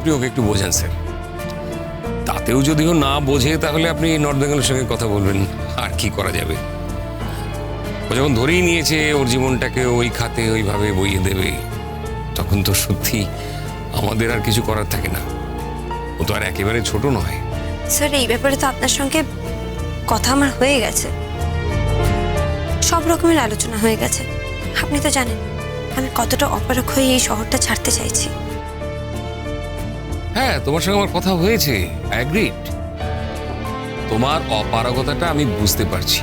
আপনি ওকে একটু বোঝান, স্যার। তাতেও যদি ও না বোঝে, তাহলে আপনি নর্থ বেঙ্গলের সঙ্গে কথা বলবেন, আর কি করা যাবে? ও যখন ধরেই নিয়েছে, ওর জীবনটাকে ওই খাতে ওইভাবে বইয়ে দেবে, তখন তো সত্যি আমাদের আর কিছু করার থাকে না। ও তো আর একেবারে ছোট নয়। স্যার, এই ব্যাপারে তো আপনার সঙ্গে কথা আমার হয়ে গেছে। সব রকমের আলোচনা হয়ে গেছে। আপনি তো জানেন, আমি কতটা অপারক হয়ে এই শহরটা ছাড়তে চাইছি। হ্যাঁ তোমার সঙ্গে আমার কথা হয়েছে। অ্যাগ্রিড তোমার অপারগতাটা আমি বুঝতে পারছি।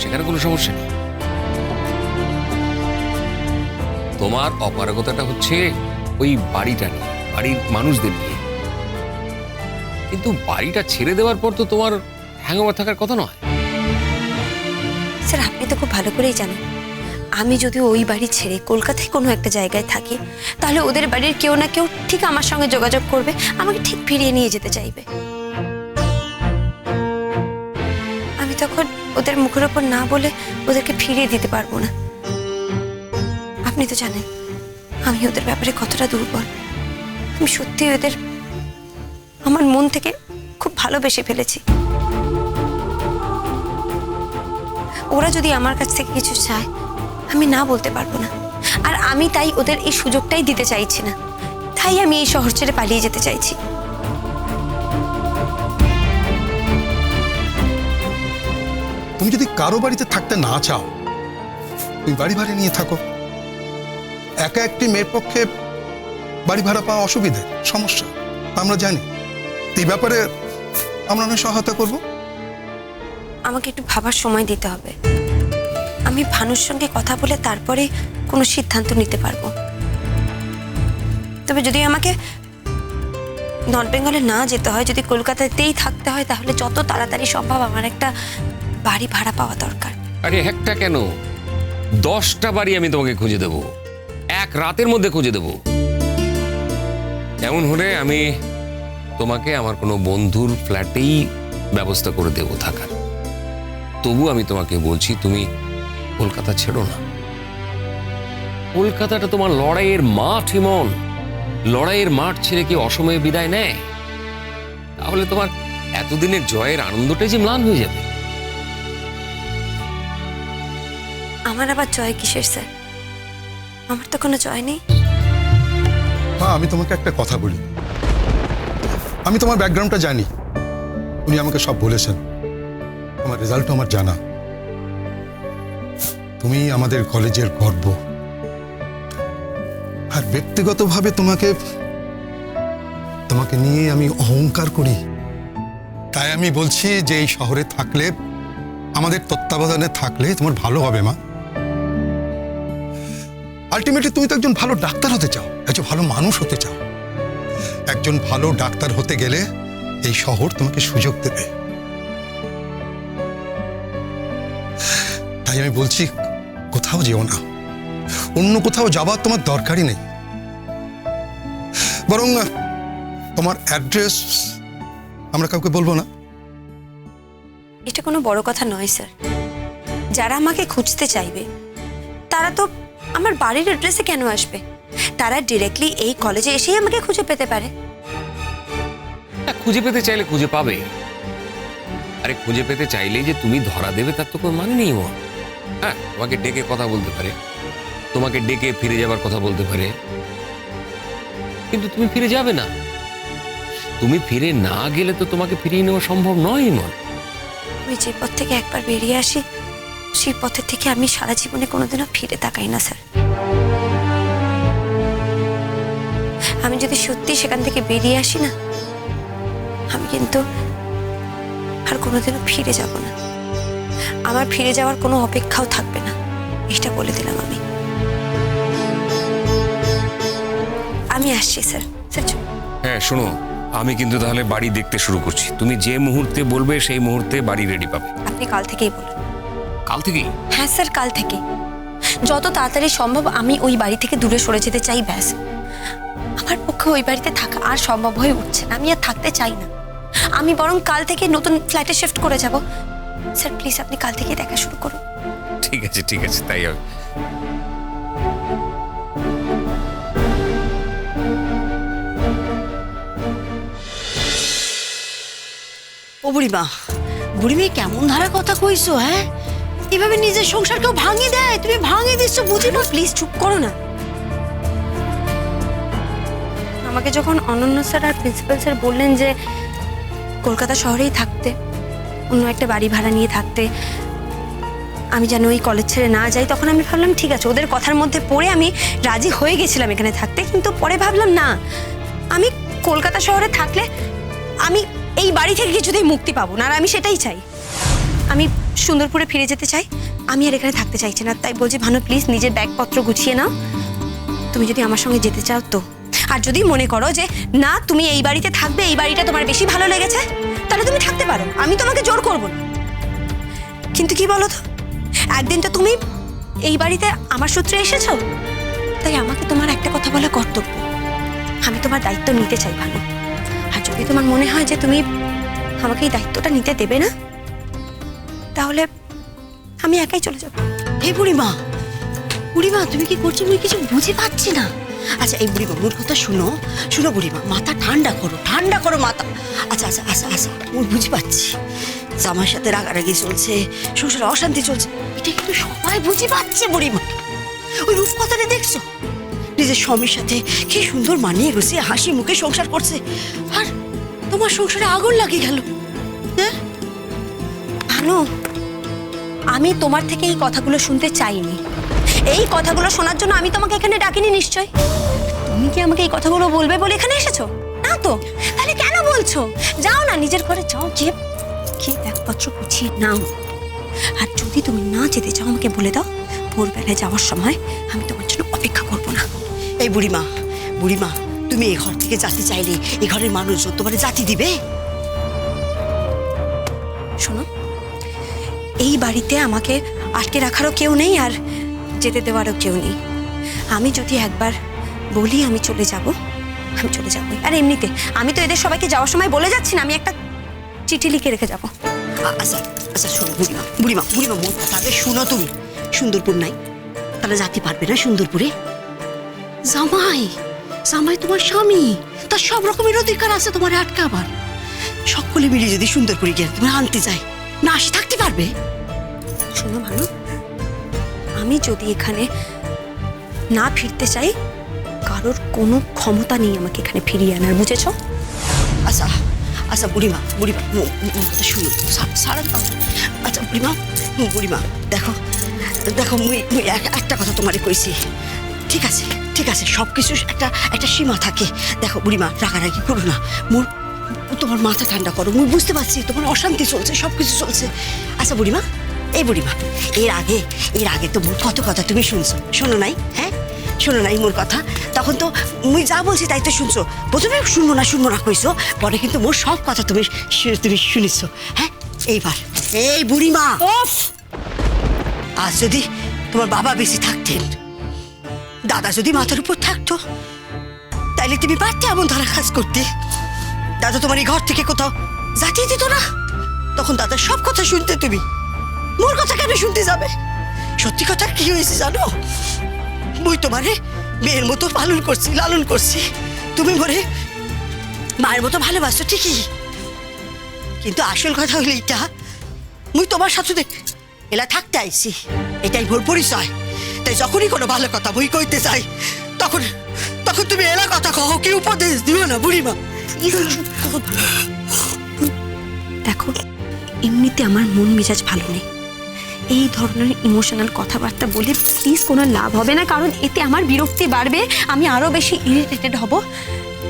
সেখানে কোনো সমস্যা নেই। তোমার অপারগতাটা হচ্ছে ওই বাড়িটা নিয়ে, বাড়ির মানুষদের নিয়ে। কিন্তু বাড়িটা ছেড়ে দেওয়ার পর তো তোমার হ্যাংওভার থাকার কথা নয়। স্যার, আপনি তো খুব ভালো করেই জানেন। আমি যদি ওই বাড়ি ছেড়ে কলকাতায় কোনো একটা জায়গায় থাকি, তাহলে ওদের বাড়ির কেউ না কেউ ঠিক আমার সঙ্গে যোগাযোগ করবে, আমাকে ঠিক ফিরিয়ে নিয়ে যেতে চাইবে। আমি তখন ওদের মুখের ওপর না বলে ওদেরকে ফিরিয়ে দিতে পারব না। আপনি তো জানেন, আমি ওদের ব্যাপারে কতটা দুর্বল। আমি সত্যি ওদের আমার মন থেকে খুব ভালোবেসে ফেলেছি। ওরা যদি আমার কাছ থেকে কিছু চায় আমি না বলতে পারব না। আর আমি তাই ওদের এই সুযোগটাই দিতে চাইছি না। তাই আমি এই শহর ছেড়ে পালিয়ে যেতে চাইছি। তুমি যদি কারও বাড়িতে থাকতে না চাও তুমি বাড়ি ভাড়া নিয়ে থাকো। একা একটি মেয়ের পক্ষে বাড়ি ভাড়া পাওয়া অসুবিধে সমস্যা আমরা জানি। এই ব্যাপারে আমরা নয় সহায়তা করব। আমাকে একটু ভাবার সময় দিতে হবে। আমি ভানুর সঙ্গে কথা বলে তারপরে কোনো সিদ্ধান্ত নিতে পারব। তবে যদি আমাকে নর্থ বেঙ্গলে না যেতে হয়, যদি কলকাতাতেই থাকতে হয়, তাহলে যত তাড়াতাড়ি সম্ভব আমার একটা বাড়ি ভাড়া পাওয়া দরকার। আরে একটা কেন? দশটা বাড়ি আমি তোমাকে খুঁজে দেব। এক রাতের মধ্যে খুঁজে দেব। এমন হলে আমি তোমাকে আমার কোনো বন্ধুর ফ্ল্যাটেই ব্যবস্থা করে দেব থাকার। তবু আমি তোমাকে বলছি, তুমি কলকাতা ছেড়ো না। কলকাতাটা তোমার লড়াইয়ের মাঠ ইমন। লড়াইয়ের মাঠ ছেড়ে কি অসময়ে বিদায় নেয়? তাহলে তোমার এতদিনের জয়ের আনন্দটাই যে ম্লান হয়ে যাবে। আমার আবার জয় কিসের স্যার? আমার তো কোনো জয় নেই। মা আমি তোমাকে একটা কথা বলি। আমি তোমার ব্যাকগ্রাউন্ডটা জানি। উনি আমাকে সব বলেছেন। আমার রেজাল্টও আমার জানা। তুমি আমাদের কলেজের গর্ব। আর ব্যক্তিগতভাবে তোমাকে তোমাকে নিয়ে আমি অহংকার করি। তাই আমি বলছি যে এই শহরে থাকলে, আমাদের তত্ত্বাবধানে থাকলে তোমার ভালো হবে, মা। আলটিমেটলি তুমি তো একজন ভালো ডাক্তার হতে চাও, একজন ভালো মানুষ হতে চাও। একজন ভালো ডাক্তার হতে গেলে এই শহর তোমাকে সুযোগ দেবে। তাই আমি বলছি কোথাও যেও না। অন্য কোথাও যাবার তোমার দরকারই নেই। বরং তোমার অ্যাড্রেস আমরা কাউকে বলব না। এটা কোনো বড় কথা নয় স্যার যারা আমাকে খুঁজতে চাইবে তারা তো আমার বাড়ির অ্যাড্রেসে কেন আসবে? তারা ডিরেক্টলি এই কলেজে এসেই আমাকে খুঁজে পেতে পারে। খুঁজে পেতে চাইলে খুঁজে পাবে। আরে খুঁজে পেতে চাইলেই যে তুমি ধরা দেবে তার তো কোনো মানে নেই মন হ্যাঁ তোমাকে ডেকে কথা বলতে পারে। তোমাকে ডেকে ফিরে যাবার কথা বলতে পারে। কিন্তু তুমি ফিরে যাবে না। তুমি ফিরে না গেলে তো তোমাকে ফিরিয়ে নেওয়া সম্ভব নয় মন আমি যে পথ থেকে একবার বেরিয়ে আসি, সেই পথের থেকে আমি সারা জীবনে কোনোদিনও ফিরে তাকাই না, স্যার। আমি যদি সত্যি সেখান থেকে বেরিয়ে আসি না, আমি কিন্তু আর কোনোদিনও ফিরে যাব না। আমার ফিরে যাওয়ার কোনো অপেক্ষাও থাকবে না। এটা বলে দিলাম আমি। আমি আসছি স্যার। স্যার হ্যাঁ শোনো আমি কিন্তু তাহলে বাড়ি দেখতে শুরু করছি। তুমি যে মুহূর্তে বলবে সেই মুহূর্তে বাড়ি রেডি পাবে। আপনি কাল থেকেই বলুন। কাল থেকেই? হ্যাঁ স্যার কাল থেকে যত তাড়াতাড়ি সম্ভব আমি ওই বাড়ি থেকে দূরে সরে যেতে চাই ব্যাস। আমার পক্ষে ওই বাড়িতে থাকা আর সম্ভব হয়ে উঠছে না। আমি আর থাকতে চাই না। আমি বরং কাল থেকে নতুন ফ্ল্যাটে শিফট করে যাব। স্যার প্লিজ আপনি কাল থেকে দেখা শুরু করুন। ঠিক আছে ঠিক আছে তাই হবে। ও বুড়িমা বুড়িমে কেমন ধারা কথা কইছো হ্যাঁ? এভাবে নিজের সংসার কেউ ভাঙিয়ে দেয় তুমি ভাঙিয়ে দিচ্ছ বুঝি না প্লিজ চুপ করো না। আমাকে যখন অনন্য স্যার আর প্রিন্সিপাল স্যার বললেন যে কলকাতা শহরেই থাকতে অন্য একটা বাড়ি ভাড়া নিয়ে থাকতে আমি যেন ওই কলেজ ছেড়ে না যাই, তখন আমি ভাবলাম, ঠিক আছে, ওদের কথার মধ্যে পড়ে আমি রাজি হয়ে গেছিলাম এখানে থাকতে, কিন্তু পরে ভাবলাম, না, আমি কলকাতা শহরে থাকলে আমি এই বাড়ি থেকে কিছুতেই মুক্তি পাবো না, আর আমি সেটাই চাই। আমি সুন্দরপুরে ফিরে যেতে চাই, আমি আর এখানে থাকতে চাইছি না, তাই বলছি, ভানু প্লিজ নিজের ব্যাগপত্র গুছিয়ে নাও। তুমি যদি আমার সঙ্গে যেতে চাও তো। আর যদি মনে করো যে, না, তুমি এই বাড়িতে থাকবে, এই বাড়িটা তোমার বেশি ভালো লেগেছে তাহলে তুমি থাকতে পারো। আমি তোমাকে জোর করব না। কিন্তু কি বলো তো একদিন তো তুমি এই বাড়িতে আমার সূত্রে এসেছ? তাই আমাকে তোমার একটা কথা বলা কর্তব্য। আমি তোমার দায়িত্ব নিতে চাই, ভানু। আর যদি তোমার মনে হয় যে তুমি আমাকে এই দায়িত্বটা নিতে দেবে না, তাহলে আমি একাই চলে যাব। হে বুড়িমা বুড়িমা, তুমি কি করছ? আমি কিছু বুঝে পাচ্ছি না। আচ্ছা এই বুড়িমা মোর কথা শুনো। শুনো বুড়িমা, মাথা ঠান্ডা করো ঠান্ডা করো মাথা। আচ্ছা আচ্ছা আচ্ছা আচ্ছা আমি বুঝে পাচ্ছি। জামার সাথে রাগারাগি চলছে সংসারে অশান্তি চলছে। এটা কিন্তু সবাই বুঝি পাচ্ছে বুড়িমা। ওই রূপকথাটা দেখছ? নিজের স্বামীর সাথে কি সুন্দর মানিয়ে গুছিয়ে হাসি মুখে সংসার করছে। আর তোমার সংসারে আগুন লাগিয়ে গেল। হ্যাঁ? ভানু আমি তোমার থেকে এই কথাগুলো শুনতে চাইনি। এই কথাগুলো শোনার জন্য আমি তোমাকে এখানে ডাকিনি নিশ্চয়। তুমি কি আমাকে এই কথাগুলো বলবে বলে এখানে এসেছ? না তো। তাহলে কেন বলছো? যাও না নিজের ঘরে যাও গিয়ে গিয়ে ব্যাগপত্র গুছিয়ে নাও। আর যদি তুমি না যেতে চাও আমাকে বলে দাও ভোরবেলায় যাওয়ার সময় আমি তোমার জন্য অপেক্ষা করব না। এই বুড়িমা বুড়িমা তুমি এই ঘর থেকে জাতি চাইলে এই ঘরের মানুষজন তোমার জাতি দিবে? শোনো এই বাড়িতে আমাকে আটকে রাখারও কেউ নেই আর যেতে দেওয়ারও কেউ নেই। আমি যদি একবার বলি আমি চলে যাব, আমি চলে যাব। আর এমনিতে আমি তো এদের সবাইকে যাওয়ার সময় বলে যাচ্ছি না, আমি একটা চিঠি লিখে রেখে যাব। আচ্ছা আচ্ছা শোনো বুড়িমা বুড়িমা বুড়িমা কথা আগে শুনো তুমি। সুন্দরপুর নাই। তাহলে জাতি পারবে না সুন্দরপুরে? জামাই জামাই তোমার স্বামী। তার সব রকমের অধিকার আছে তোমার আটকাবার। সকলে মিলে যদি সুন্দরপুরে গিয়ে তোমার আনতে যায়, না আসি থাকতে পারবে? শোনো ভালো আমি যদি এখানে না ফিরতে চাই, কারোর কোনো ক্ষমতা নেই আমাকে এখানে ফিরিয়ে আনার, বুঝেছ? আচ্ছা আচ্ছা বুড়িমা বুড়িমা শুনো সারা আচ্ছা বুড়িমা বুড়িমা, দেখো দেখো, মুই মুই এক- একটা কথা তোমারে কইছি। ঠিক আছে ঠিক আছে সব কিছু একটা একটা সীমা থাকে। দেখো, বুড়িমা রাগারাগি করো না। মোর তোমার মাথা ঠান্ডা করো। মুই বুঝতে পারছি, তোমার অশান্তি চলছে সব কিছু চলছে। আচ্ছা বুড়িমা এই বুড়িমা এর আগে এর আগে তো মোর কত কথা তুমি শুনছো। শোনো নাই হ্যাঁ? শোনো নাই মোর কথা। তখন তো মুই যা বলছি তাই তো শুনছো। প্রথমে শুনব না শুনব না কইছো পরে কিন্তু মোর সব কথা তুমি তুমি শুনিছো হ্যাঁ? এইবার এই বুড়িমা! আজ যদি তোমার বাবা বেশি থাকতেন দাদা যদি মাথার উপর থাকতো তাইলে তুমি পারতে এমন ধারা কাজ করতে। দাদা তোমার এই ঘর থেকে কোথাও জাতিয়ে দিত না। তখন দাদার সব কথা শুনতে তুমি। মোর কথা কেন শুনতে যাবে? সত্যি কথা কি হয়েছে জানো? মুই তোমারে মেয়ের মতো পালন করছি, লালন করছি। তুমি মরে মায়ের মতো ভালোবাসো, ঠিকই। কিন্তু আসল কথা হলো এটা মুই তোমার সাথে এলা থাকতে আইছি। এটাই ভোর পরিচয়। তাই যখনই কোনো ভালো কথা বই কইতে চাই তখন তখন তুমি এলা কথা কহ, কি উপদেশ দিও না বুড়িমা? দেখো, এমনিতে আমার মন মেজাজ ভালো নেই। এই ধরনের ইমোশনাল কথাবার্তা বলে প্লিজ কোনো লাভ হবে না, কারণ এতে আমার বিরক্তি বাড়বে, আমি আরও বেশি ইরিটেটেড হব।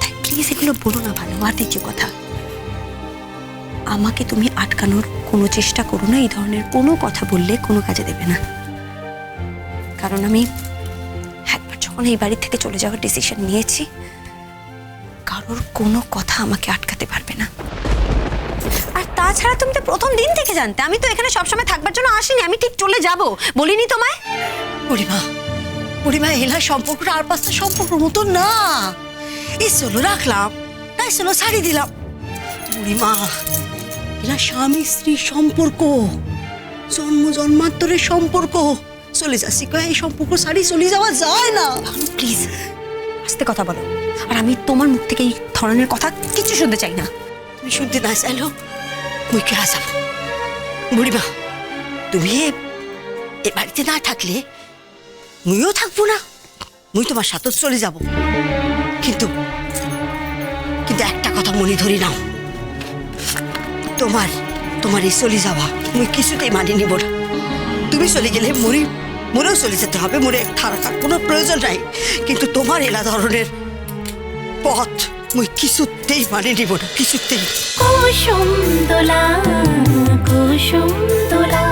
তাই প্লিজ এগুলো বলো না ভালো আর দ্বিতীয় কথা। আমাকে তুমি আটকানোর কোনো চেষ্টা করো না, এই ধরনের কোনো কথা বললে কোনো কাজে দেবে না। কারণ আমি একবার যখন এই বাড়ি থেকে চলে যাওয়ার ডিসিশন নিয়েছি, কারোর কোনো কথা আমাকে আটকাতে পারবে না। তাছাড়া তুমি তো প্রথম দিন থেকে জানতে, আমি তো এখানে সবসময় থাকবার জন্য আসিনি, আমি ঠিক চলে যাব। বলিনি তোমায়? বুড়িমা বুড়িমা এলা সম্পর্কটা আর পাঁচটা সম্পর্ক মতো না। এই চলো রাখলাম তাই চলো ছাড়ি দিলাম। বুড়িমা এলা স্বামী স্ত্রী সম্পর্ক, জন্ম জন্মান্তরের সম্পর্ক, চলে যাচ্ছি কয়, এই সম্পর্ক ছাড়ি চলে যাওয়া যায় না। প্লিজ আস্তে কথা বলো। আর আমি তোমার মুখ থেকে এই ধরনের কথা কিছু শুনতে চাই না। তুমি শুনতে না চাইলো মুই কে যাব বুড়িমা তুমি এ বাড়িতে না থাকলে মুইও থাকব না মুই তোমার সাথে চলে যাব কিন্তু কিন্তু একটা কথা মনে ধরি নাও তোমার তোমার এই চলে যাওয়া মুই কিছুতেই মানি নিব না তুমি চলে গেলে মরি মরেও চলে যেতে হবে মরে থাকার কোনো প্রয়োজন নাই কিন্তু তোমার এলা ধরনের পথ মুই কিছুতেই মানে নিব না কিছুতেই। কুসুম দোলা কুসুম দোলা